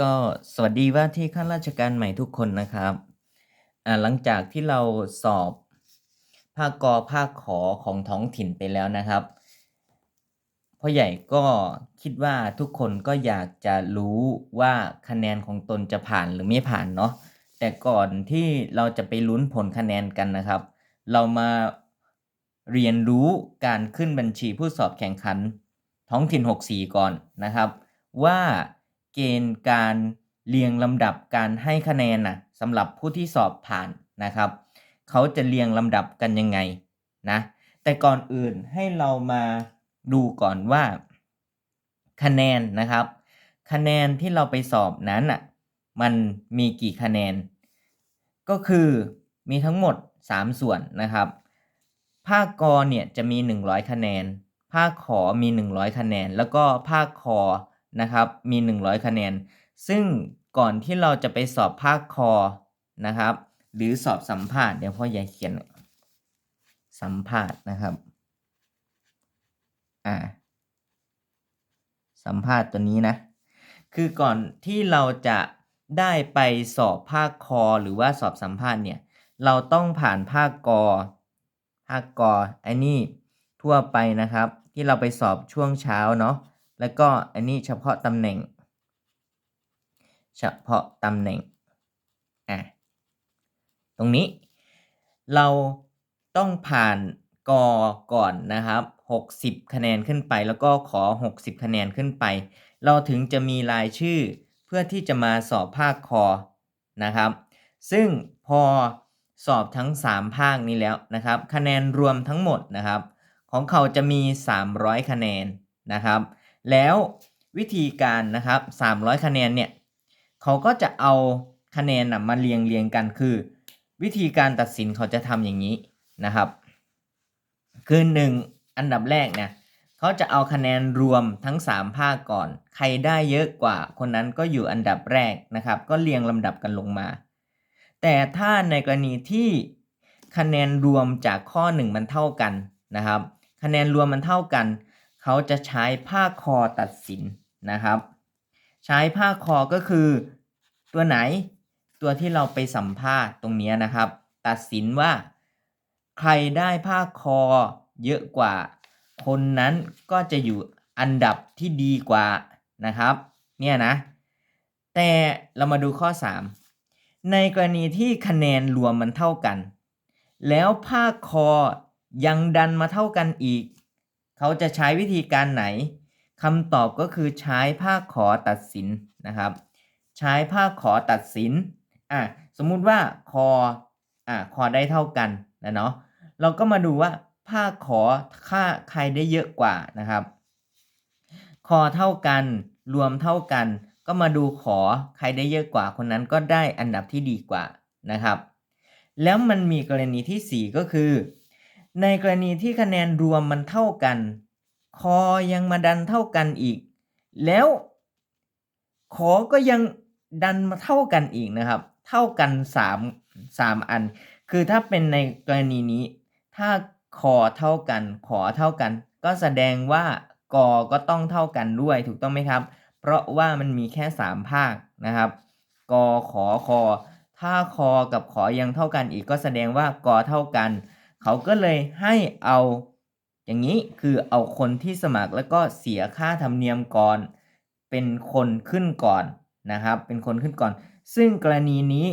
ก็สวัสดีว่าที่ข้าราชการใหม่ทุกคนนะครับอ่าหลังจากที่เราสอบภาคกอภาคขอของท้องถิ่นไปแล้วนะครับพ่อใหญ่ก็คิดว่าทุกคนก็อยากจะรู้ว่าคะแนนของตนจะผ่านหรือไม่ผ่านเนาะแต่ก่อนที่เราจะไปลุ้นผลคะแนนกันนะครับ เรามาเรียนรู้การขึ้นบัญชีผู้สอบแข่งขันท้องถิ่น 64 ก่อนนะครับ ว่า เกณฑ์การเรียงลำดับการให้คะแนนนะสำหรับผู้ที่สอบผ่านนะครับ เขาจะเรียงลำดับกันยังไงนะแต่ก่อนอื่นให้เรามาดูก่อนว่า คะแนนนะครับ คะแนนที่เราไปสอบนั้นอะมันมีกี่คะแนน ก็คือมีทั้งหมด 3 ส่วนนะครับ ภาคกอเนี่ยจะมี 100 คะแนน ภาคขอมี 100 คะแนน แล้วก็ภาคคอ นะครับมี 100 คะแนน ซึ่งก่อนที่เราจะไปสอบภาคคอนะครับ หรือสอบสัมภาษณ์เดี๋ยวพ่อใหญ่เขียนสัมภาษณ์นะครับอ่าสัมภาษณ์ตัวนี้นะ คือก่อนที่เราจะได้ไปสอบภาคคอหรือว่าสอบสัมภาษณ์เนี่ย เราต้องผ่านภาคกอภาคกอไอ้นี่ทั่วไปนะครับ ที่เราไปสอบช่วงเช้าเนาะ แล้วก็อันนี้เฉพาะตำแหน่ง เฉพาะตำแหน่งอะตรงนี้เราต้องผ่านกอก่อนนะครับ 60 คะแนนขึ้นไปแล้วก็ขอ 60 คะแนนขึ้นไป เราถึงจะมีรายชื่อเพื่อที่จะมาสอบภาคคอนะครับ ซึ่งพอสอบทั้ง 3 ภาคนี้แล้วนะครับ คะแนนรวมทั้งหมดนะครับ ของเขาจะมี 300 คะแนนนะครับ แล้ววิธีการนะครับ 300 คะแนนเนี่ยเขาก็จะเอาคะแนนนะมาเรียงเรียงกันคือ วิธีการตัดสินเขาจะทำอย่างนี้นะครับ คือหนึ่งอันดับแรกเนี่ยเขาจะเอาคะแนนรวมทั้ง 3 ภาคก่อน ใครได้เยอะกว่า คนนั้นก็อยู่อันดับแรกนะครับ ก็เรียงลำดับกันลงมา แต่ถ้าในกรณีที่คะแนนรวมจากข้อ 1 มันเท่ากันนะครับ คะแนนรวมมันเท่ากัน เขาจะใช้ภาคอตัดสินนะครับ ใช้ภาคอก็คือ ตัวไหนตัวที่เราไปสัมภาษณ์ตรงนี้นะครับ ตัดสินว่า ใครได้ภาคอเยอะกว่า คนนั้นก็จะอยู่อันดับที่ดีกว่านะครับ เนี่ยนะ แต่เรามาดูข้อ 3 ในกรณีที่คะแนนรวมมันเท่ากัน แล้วภาคอยังดันมาเท่ากันอีก เขาจะใช้วิธีการไหนคำตอบก็คือใช้ภาคขอตัดสินนะครับ ใช้ภาคขอตัดสินอะสมมุติว่าคออะคอได้เท่ากันนะเนาะเราก็มาดูว่าภาคขอค่าใครได้เยอะกว่านะครับคอเท่ากันรวมเท่ากัน ก็มาดูขอใครได้เยอะกว่า คนนั้นก็ได้อันดับที่ดีกว่านะครับ แล้วมันมีกรณีที่ 4 ก็คือ ในกรณีที่คะแนนรวมมันเท่ากัน คอยังมาดันเท่ากันอีก แล้วขอก็ยังดันมาเท่ากันอีกนะครับ เท่ากัน3 3อัน คือถ้าเป็นในกรณีนี้ ถ้าคอเท่ากัน ขอเท่ากัน ก็แสดงว่ากอก็ต้องเท่ากันด้วยถูกต้องไหมครับ เพราะว่ามันมีแค่ 3 ภาคนะครับ กอขอคอ ถ้าคอกับขอยังเท่ากันอีกก็แสดงว่ากอเท่ากัน เขาก็เลยให้เอา อย่างนี้คือเอาคนที่สมัครแล้วก็เสียค่าธรรมเนียมก่อน เป็นคนขึ้นก่อนนะครับ เป็นคนขึ้นก่อน ซึ่งกรณีนี้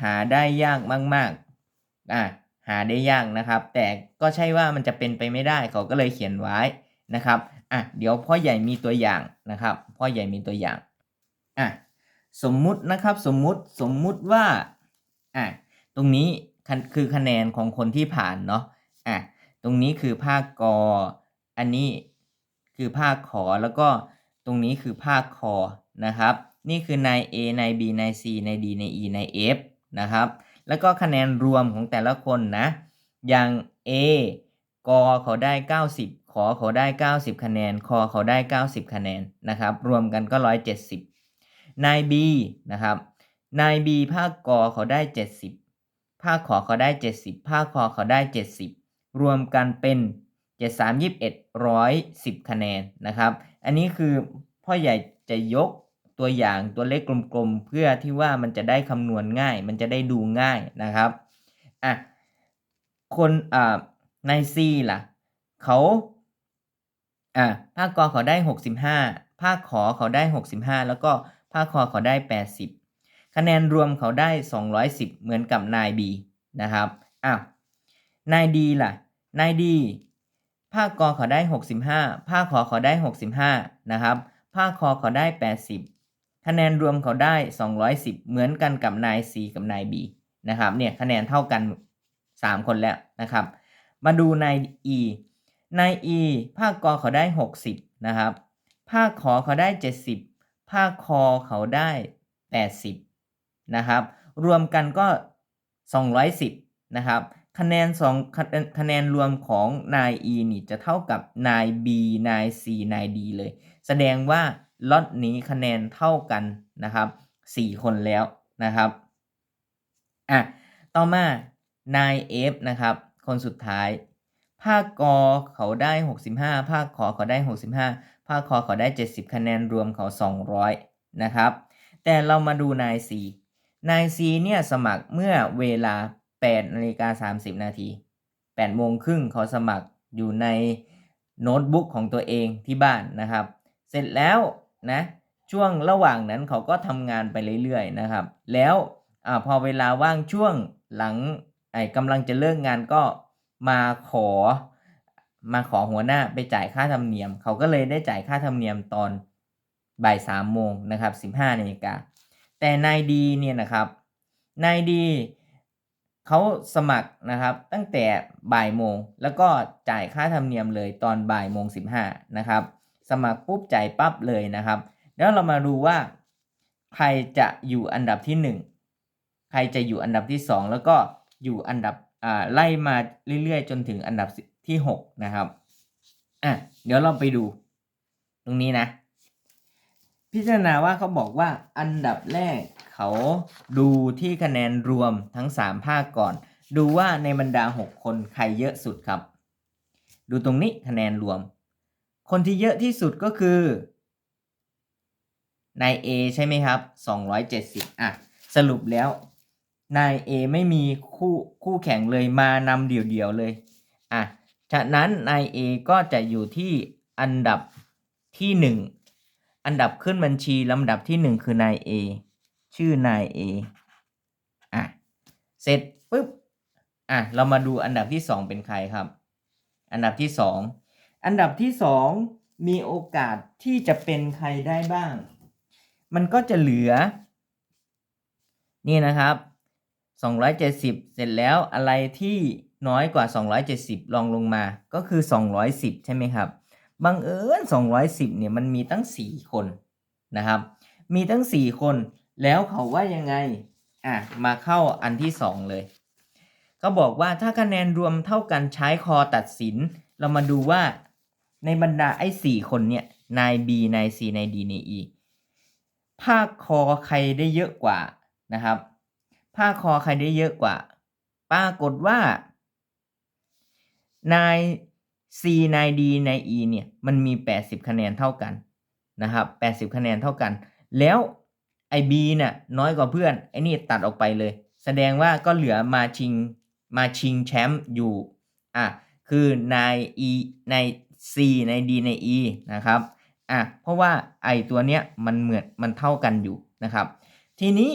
หาได้ยากมากๆอะหาได้ยากนะครับ แต่ก็ใช่ว่ามันจะเป็นไปไม่ได้เขาก็เลยเขียนไว้นะครับอะเดี๋ยวพ่อใหญ่มีตัวอย่างนะครับ พ่อใหญ่มีตัวอย่างอะสมมุตินะครับสมมุติสมมุติว่าอะตรงนี้ คือคะแนนของคนที่ผ่านเนาะอะตรงนี้คือภาคกอ อันนี้คือภาคขอแล้วก็ตรงนี้คือภาคคอนะครับ นี่คือนาย A นาย B นาย C นาย D นาย E นาย F นะครับ แล้วก็คะแนนรวมของแต่ละคนนะ อย่าง A กอเขาได้ 90 ขอเขาได้ 90 คะแนน คอเขาได้ 90 คะแนนนะครับ รวมกันก็ 170 นาย B นะครับ นาย B ภาคกอเขาได้ 70 ภาคขอเขาได้ 70 ภาคคอเขาได้ 70 รวมกันเป็น 73 21 110 คะแนนนะครับ อันนี้คือพ่อใหญ่จะยกตัวอย่างตัวเลขกลมๆ เพื่อที่ว่ามันจะได้คำนวณง่าย มันจะได้ดูง่ายนะครับอะคนอ่าใน C ล่ะเขาอะภาคกอเขาได้ 65 ภาคขอเขาได้ 65 แล้วก็ภาคคอเขาได้ 80 คะแนนรวมเขาได้ 210 เหมือนกับนาย B นะครับอ้าวนาย D ล่ะนาย D ภาคกอเขาได้ 65 ภาคขอเขาได้ 65 นะครับ ภาคคอเขาได้ 80 คะแนนรวมเขาได้ 210 เหมือนกันกับนาย C กับนาย B นะครับ เนี่ยคะแนนเท่ากัน 3 คนแล้วนะครับ มาดูนาย E นาย E ภาคกอเขาได้ 60 นะครับ ภาคขอเขาได้ 70 ภาคคอเขาได้ 80 นะครับ รวมกันก็ 210 นะครับ คะแนน2คะคะแนนรวมของนาย E นี่จะเท่ากับนาย B นาย C นาย D เลย แสดงว่าล็อตนี้คะแนนเท่ากันนะครับ 4 คนแล้วนะครับ อะ ต่อมานาย F นะครับ คนสุดท้าย ภาคกอเขาได้ 65 ภาคขอเขาได้ 65 ภาคคอเขาได้ 70 คะแนนรวมเขา 200 นะครับ แต่เรามาดูนาย C นาย C เนี่ยสมัครเมื่อเวลา8นาฬิกา30 นาที8โมงครึ่งเขาสมัครอยู่ในโน้ตบุ๊กของตัวเองที่บ้านนะครับ เสร็จแล้วนะช่วงระหว่างนั้นเขาก็ทำงานไปเรื่อยๆนะครับ แล้วอพอเวลาว่างช่วงหลังไอ้กำลังจะเลิกงานก็มาขอมาขอหัวหน้าไปจ่ายค่าธรรมเนียม เขาก็เลยได้จ่ายค่าธรรมเนียมตอนบ่ายสามโมงนะครับสิบห้านาฬิกา แต่นายดีเนี่ยนะครับ นายดีเขาสมัครนะครับตั้งแต่บ่ายโมง แล้วก็จ่ายค่าธรรมเนียมเลยตอนบ่ายโมงสิบห้านะครับ สมัครปุ๊บจ่ายปั๊บเลยนะครับ แล้วเรามาดูว่า ใครจะอยู่อันดับที่หนึ่งใครจะอยู่อันดับที่สองแล้วก็อยู่อันดับอ่าไล่มาเรื่อยๆ จนถึงอันดับที่หกนะครับอะเดี๋ยวเราไปดู ตรงนี้นะ พิจารณาว่าเขาบอกว่าอันดับแรกเขาดูที่คะแนนรวมทั้ง 3 ภาคก่อน ดูว่าในบรรดา 6 คนใครเยอะสุดครับ ดูตรงนี้คะแนนรวม คนที่เยอะที่สุดก็คือนาย A ใช่ไหมครับ 270 อะ สรุปแล้วนาย A ไม่มีคู่คู่แข่งเลยมานำเดี่ยวๆเลย อะ ฉะนั้นนาย A ก็จะอยู่ที่อันดับที่ 1 อันดับขึ้นบัญชีลำดับที่1คือนาย A ชื่อนาย A อะ เสร็จปุ๊บ อะ เรามาดูอันดับที่2เป็นใครครับ อันดับที่2อันดับที่2มีโอกาสที่จะเป็นใครได้บ้าง มันก็จะเหลือ นี่นะครับ 270 เสร็จแล้วอะไรที่น้อยกว่า 270 ลองลงมา ก็คือ 210 ใช่ไหมครับ บังเอิญ210เนี่ยมันมีตั้ง 4 คนนะครับ มีตั้ง 4 คน แล้วเขาว่ายังไง อะ มาเข้าอันที่ 2 เลย ก็บอกว่าถ้าคะแนนรวมเท่ากันใช้คอตัดสิน เรามาดูว่าในบรรดาไอ้4คนเนี่ย นาย B นาย C นาย D นาย E ภาคคอใครได้เยอะกว่านะครับ ภาคคอใครได้เยอะกว่า ปรากฏว่า นาย C ในาย D น E เนี่ยมันมี 80 คะแนนเท่ากันนะครับ 80 คะแนนเท่ากัน แล้วไอ้ B เนี่ยน้อยกว่าเพื่อนไอ้นี่ตัดออกไปเลย แสดงว่าก็เหลือมาชิงมาชิงแชมป์อยู่อะคือนาย E นาย C นาย D น E นะครับอะเพราะว่าไอ้ตัวเนี้ยมันเหมือนมันเท่ากันอยู่นะครับ ทีนี้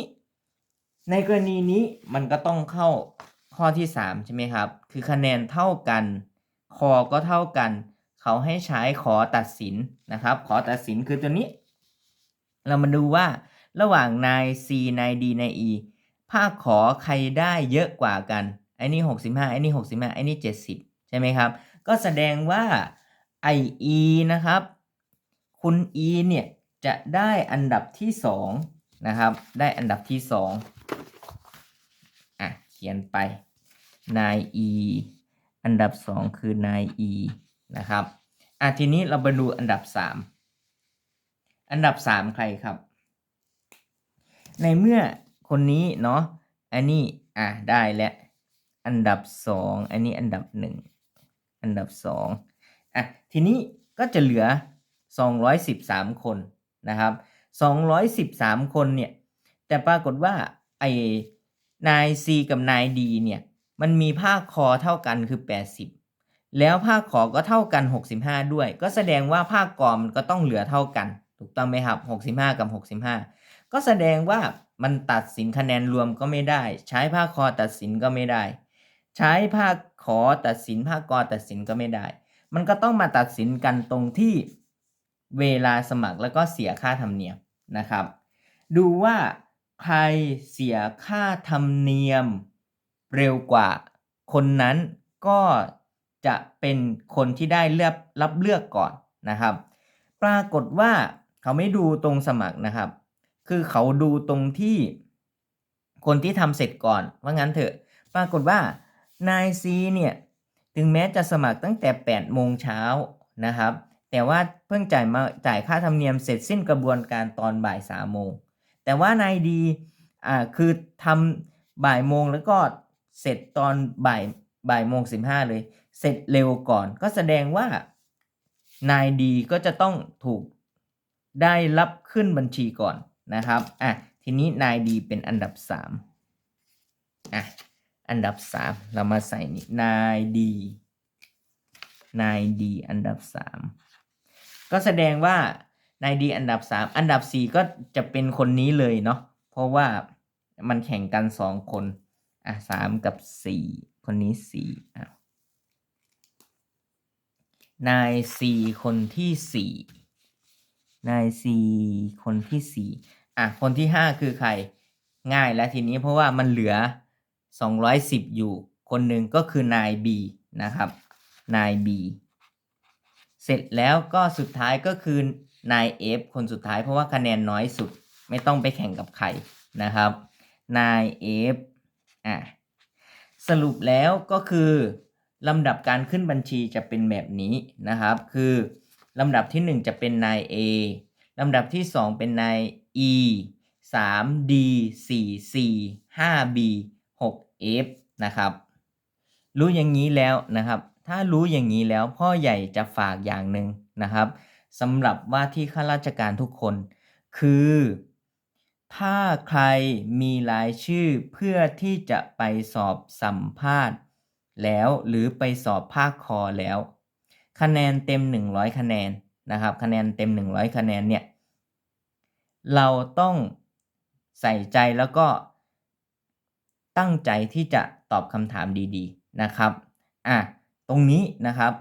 ในกรณีนี้มันก็ต้องเข้าข้อที่ 3 ใช่ไหมครับ คือคะแนนเท่ากัน คอก็เท่ากัน เขาให้ใช้ขอตัดสินนะครับ ขอตัดสินคือตัวนี้ เรามาดูว่าระหว่างนาย C นาย D นาย E ภาคขอใครได้เยอะกว่ากันไอ้นี่65ไอ้นี่65ไอ้นี่70 ใช่ไหมครับ ก็แสดงว่า IE นะครับ คุณ E เนี่ยจะได้อันดับที่ 2 นะครับ ได้อันดับที่ 2อะเขียนไปนาย E อันดับ 2 คือนาย E นะครับอะทีนี้เราไปดูอันดับ 3 อันดับ 3 ใครครับ ในเมื่อคนนี้เนาะอันนี้อะได้แล้วอันดับ 2 อันนี้อันดับ 1 อันดับ 2อะทีนี้ก็จะเหลือ 213 คนนะครับ 213 คนเนี่ยแต่ปรากฏว่าไอ้นาย C กับนาย D เนี่ย มันมีภาคคอเท่ากันคือ 80 แล้วภาคขอก็เท่ากัน 65 ด้วย ก็แสดงว่าภาคกอมันก็ต้องเหลือเท่ากัน ถูกต้องไหมครับ 65 กับ 65 ก็แสดงว่ามันตัดสินคะแนนรวมก็ไม่ได้ ใช้ภาคคอตัดสินก็ไม่ได้ ใช้ภาคขอตัดสินภาคกอตัดสินก็ไม่ได้ มันก็ต้องมาตัดสินกันตรงที่เวลาสมัครแล้วก็เสียค่าธรรมเนียมนะครับ ดูว่าใครเสียค่าธรรมเนียม เร็วกว่า คนนั้นก็จะเป็นคนที่ได้เลือกรับเลือกก่อนนะครับ ปรากฏว่าเขาไม่ดูตรงสมัครนะครับ คือเขาดูตรงที่คนที่ทำเสร็จก่อนว่างั้นเถอะ ปรากฏว่านายซีเนี่ยถึงแม้จะสมัครตั้งแต่ 8 โมงเช้านะครับ แต่ว่าเพิ่งจ่ายมาจ่ายค่าธรรมเนียมเสร็จสิ้นกระบวนการตอนบ่าย3โมง แต่ว่านายดีอ่าคือทำบ่ายโมงแล้วก็ เสร็จตอนบ่ายบ่ายโมงสิบห้าเลย เสร็จเร็วก่อน ก็แสดงว่านายดีก็จะต้องถูกได้รับขึ้นบัญชีก่อนนะครับอะทีนี้นายดีเป็นอันดับสามอะอันดับสามเรามาใส่นี่นายดีนายดีอันดับสามก็แสดงว่านายดีอันดับสามอันดับสี่ก็จะเป็นคนนี้เลยเนาะเพราะว่ามันแข่งกันสองคน อะสามกับสี่คนนี้สี่อะนายซีคนที่สี่นายซีคนที่สี่อะคนที่ห้าคือใครง่ายแล้วทีนี้เพราะว่ามันเหลือ210อยู่ คนหนึ่งก็คือนายบีนะครับนายบีเสร็จแล้วก็สุดท้ายก็คือนายเอฟคนสุดท้ายเพราะว่าคะแนนน้อยสุดไม่ต้องไปแข่งกับใครนะครับนายเอฟ อะสรุปแล้วก็คือลำดับการขึ้นบัญชีจะเป็นแบบนี้นะครับ คือลำดับที่ 1 จะเป็นนาย A ลำดับที่ 2 เป็นนาย E 3 D 4 C 5 B 6 F นะครับ รู้อย่างนี้แล้วนะครับ ถ้ารู้อย่างนี้แล้วพ่อใหญ่จะฝากอย่างหนึ่งนะครับสำหรับว่าที่ข้าราชการทุกคน คือ ถ้าใครมีรายชื่อเพื่อที่จะไปสอบสัมภาษณ์แล้วหรือไปสอบภาคคอแล้ว คะแนนเต็ม 100 คะแนนนะครับ คะแนนเต็ม 100 คะแนนเนี่ย เราต้องใส่ใจแล้วก็ตั้งใจที่จะตอบคำถามดีๆนะครับอะตรงนี้นะครับ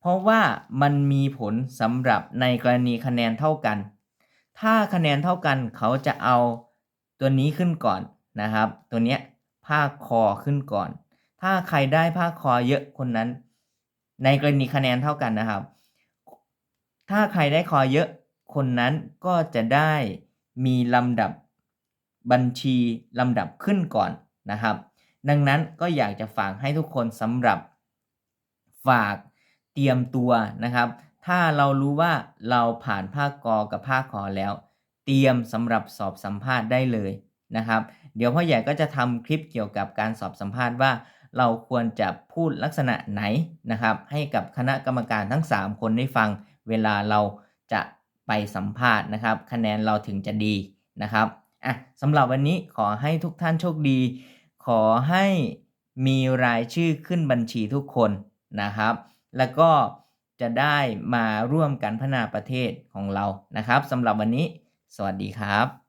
เพราะว่ามันมีผลสำหรับในกรณีคะแนนเท่ากัน ถ้าคะแนนเท่ากันเขาจะเอาตัวนี้ขึ้นก่อนนะครับ ตัวเนี้ยภาคคอขึ้นก่อน ถ้าใครได้ภาคคอเยอะคนนั้น ในกรณีคะแนนเท่ากันนะครับ ถ้าใครได้คอเยอะคนนั้นก็จะได้มีลำดับบัญชีลำดับขึ้นก่อนนะครับ ดังนั้นก็อยากจะฝากให้ทุกคนสำหรับฝากเตรียมตัวนะครับ ถ้าเรารู้ว่าเราผ่านภาคกอกับภาคขอแล้ว เตรียมสำหรับสอบสัมภาษณ์ได้เลยนะครับ เดี๋ยวพ่อใหญ่ก็จะทำคลิปเกี่ยวกับการสอบสัมภาษณ์ว่า เราควรจะพูดลักษณะไหนนะครับ ให้กับคณะกรรมการทั้ง 3 คนได้ฟัง เวลาเราจะไปสัมภาษณ์นะครับ คะแนนเราถึงจะดีนะครับอะสำหรับวันนี้ขอให้ทุกท่านโชคดี ขอให้มีรายชื่อขึ้นบัญชีทุกคนนะครับ แล้วก็ จะได้มาร่วมกันพัฒนาประเทศของเรานะครับสำหรับวันนี้ สวัสดีครับ